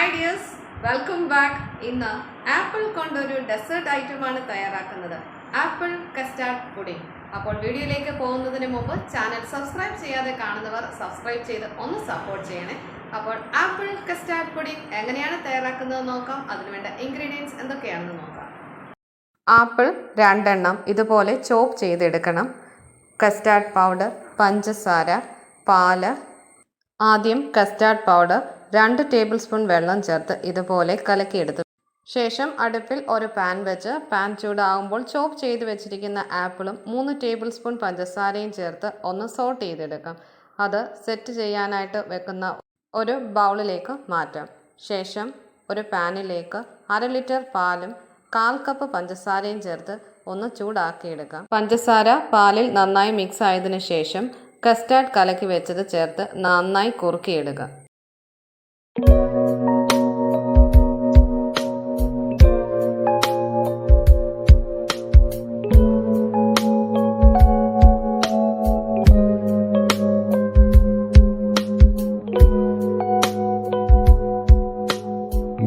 Hi dears welcome back ഇന്ന് apple കൊണ്ടൊരു dessert ഐറ്റമാണ് തയ്യാറാക്കുന്നത്. ആപ്പിൾ കസ്റ്റാർഡ് പുഡിംഗ് അപ്പോൾ വീഡിയോയിലേക്ക് പോകുന്നതിന് മുമ്പ് ചാനൽ സബ്സ്ക്രൈബ് ചെയ്യാതെ കാണുന്നവർ സബ്സ്ക്രൈബ് ചെയ്ത് ഒന്ന് സപ്പോർട്ട് ചെയ്യണേ. അപ്പോൾ ആപ്പിൾ കസ്റ്റാർഡ് പുഡിംഗ് എങ്ങനെയാണ് തയ്യാറാക്കുന്നത് നോക്കാം. അതിനുവേണ്ട ഇൻഗ്രീഡിയൻസ് എന്തൊക്കെയാണെന്ന് നോക്കാം. ആപ്പിൾ രണ്ടെണ്ണം ഇതുപോലെ ചോപ്പ് ചെയ്തെടുക്കണം. കസ്റ്റാർഡ് പൗഡർ പഞ്ചസാര പാൽ. ആദ്യം കസ്റ്റാർഡ് പൗഡർ രണ്ട് ടേബിൾ സ്പൂൺ വെള്ളം ചേർത്ത് ഇതുപോലെ കലക്കിയെടുത്തു. ശേഷം അടുപ്പിൽ ഒരു പാൻ വെച്ച് പാൻ ചൂടാകുമ്പോൾ ചോപ്പ് ചെയ്ത് വെച്ചിരിക്കുന്ന ആപ്പിളും മൂന്ന് ടേബിൾ സ്പൂൺ പഞ്ചസാരയും ചേർത്ത് ഒന്ന് സോട്ട് ചെയ്തെടുക്കാം. അത് സെറ്റ് ചെയ്യാനായിട്ട് വെക്കുന്ന ഒരു ബൗളിലേക്ക് മാറ്റാം. ശേഷം ഒരു പാനിലേക്ക് അര ലിറ്റർ പാലും കാൽ കപ്പ് പഞ്ചസാരയും ചേർത്ത് ഒന്ന് ചൂടാക്കിയെടുക്കാം. പഞ്ചസാര പാലിൽ നന്നായി മിക്സ് ആയതിനു ശേഷം കസ്റ്റാർഡ് കലക്കി വെച്ചത് ചേർത്ത് നന്നായി കുറുക്കിയെടുക്കുക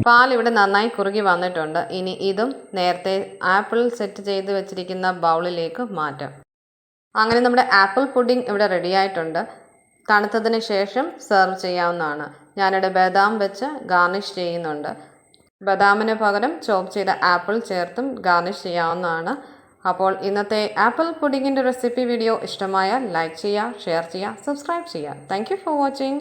പാൽ ഇവിടെ നന്നായി കുറുകി വന്നിട്ടുണ്ട്. ഇനി ഇതും നേരത്തെ ആപ്പിൾ സെറ്റ് ചെയ്ത് വെച്ചിരിക്കുന്ന ബൗളിലേക്ക് മാറ്റാം. അങ്ങനെ നമ്മുടെ ആപ്പിൾ പുഡിംഗ് ഇവിടെ റെഡി ആയിട്ടുണ്ട്. തണുത്തതിന് ശേഷം സെർവ് ചെയ്യാവുന്നതാണ്. ഞാനിവിടെ ബദാം വെച്ച് ഗാർണിഷ് ചെയ്യുന്നുണ്ട്. ബദാമിന് പകരം ചോപ്പ് ചെയ്ത ആപ്പിൾ ചേർത്തും ഗാർണിഷ് ചെയ്യാവുന്നതാണ്. അപ്പോൾ ഇന്നത്തെ ആപ്പിൾ പുഡിങ്ങിന്റെ റെസിപ്പി വീഡിയോ ഇഷ്ടമായാൽ ലൈക്ക് ചെയ്യുക ഷെയർ ചെയ്യുക സബ്സ്ക്രൈബ് ചെയ്യുക. Thank for watching